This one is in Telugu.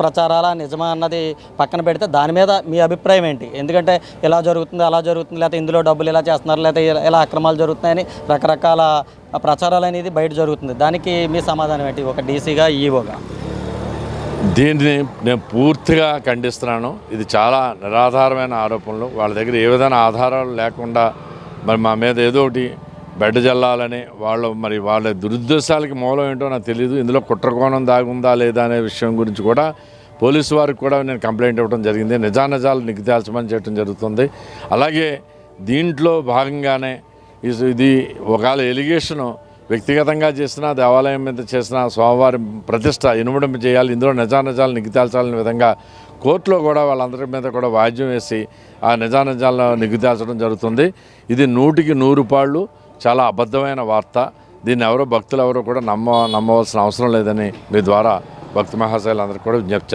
ప్రచారాల నిజమా అన్నది పక్కన పెడితే దాని మీద మీ అభిప్రాయం ఏంటి? ఎందుకంటే ఇలా జరుగుతుంది అలా జరుగుతుంది లేకపోతే ఇందులో డబ్బులు ఇలా చేస్తున్నారు లేకపోతే ఇలా- ఇలా అక్రమాలు జరుగుతున్నాయని రకరకాల ప్రచారాలు అనేది బయట జరుగుతుంది. దానికి మీ సమాధానం ఏంటి? ఒక డీసీగా ఈవోగా? దీన్ని నేను పూర్తిగా ఖండిస్తున్నాను. ఇది చాలా నిరాధారమైన ఆరోపణలు. వాళ్ళ దగ్గర ఏ విధమైన ఆధారాలు లేకుండా మరి మా మీద ఏదో ఒకటి బెడ్ జల్లాలని వాళ్ళు మరి వాళ్ళ దురుద్దేశాలకి మూలం ఏంటో నాకు తెలియదు ఇందులో కుట్రకోణం దాగుందా లేదా అనే విషయం గురించి కూడా పోలీసు వారికి కూడా నేను కంప్లైంట్ ఇవ్వడం జరిగింది. నిజానిజాలు నిగ్గుతేల్చమని చేయడం జరుగుతుంది. అలాగే దీంట్లో భాగంగానే ఇది- ఇది ఒకవేళ ఎలిగేషను వ్యక్తిగతంగా చేసిన దేవాలయం మీద చేసిన స్వామివారి ప్రతిష్ట ఇనుమడింపు చేయాలి ఇందులో నిజానిజాలు నిగ్గుతేల్చాలనే విధంగా కోర్టులో కూడా వాళ్ళందరి మీద కూడా వాద్యం వేసి ఆ నిజానిజాలను నిగ్గుతేల్చడం జరుగుతుంది. ఇది నూటికి నూరు పాళ్ళు చాలా అబద్ధమైన వార్త. దీన్ని ఎవరో భక్తులు ఎవరో కూడా నమ్మ నమ్మవలసిన అవసరం లేదని మీ ద్వారా భక్తి మహాశైలందరికీ కూడా విజ్ఞప్తి